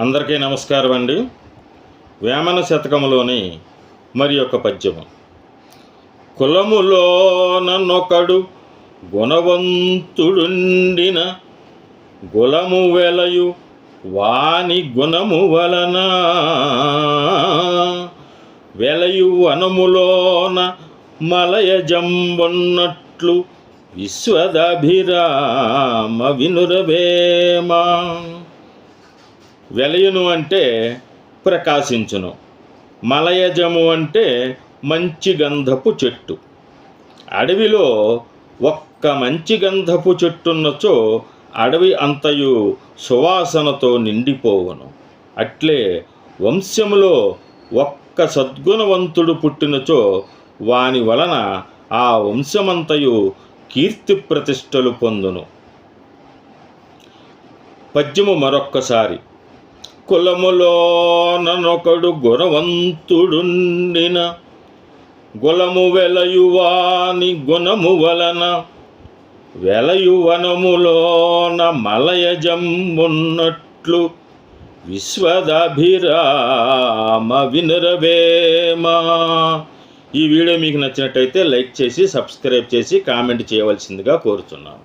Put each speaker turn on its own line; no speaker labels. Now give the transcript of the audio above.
అందరికీ నమస్కారం అండి. వేమన శతకములోని మరి యొక్క పద్యము. కులములోనొకడు గుణవంతుడుండిన గులము వెలయు వాని గుణము వలన వెలయు వనములోన మలయజంబున్నట్లు విశ్వదభిరామ వినురవేమా. వెలయును అంటే ప్రకాశించును. మలయజము అంటే మంచి గంధపు చెట్టు. అడవిలో ఒక్క మంచి గంధపు చెట్టున్నచో అడవి అంతయు సువాసనతో నిండిపోవును. అట్లే వంశములో ఒక్క సద్గుణవంతుడు పుట్టినచో వాని వలన ఆ వంశమంతయు కీర్తి ప్రతిష్టలు పొందును. పద్యము మరొక్కసారి. కులములోననొకడు గుణవంతుడుండిన. గులము వెలయువాని గుణము వలన వెలయువనములోన మలయజంబున్నట్లు విశ్వదాభిరామ వినురవేమా. ఈ వీడియో మీకు నచ్చినట్టయితే లైక్ చేసి సబ్స్క్రైబ్ చేసి కామెంట్ చేయవలసిందిగా కోరుతున్నాను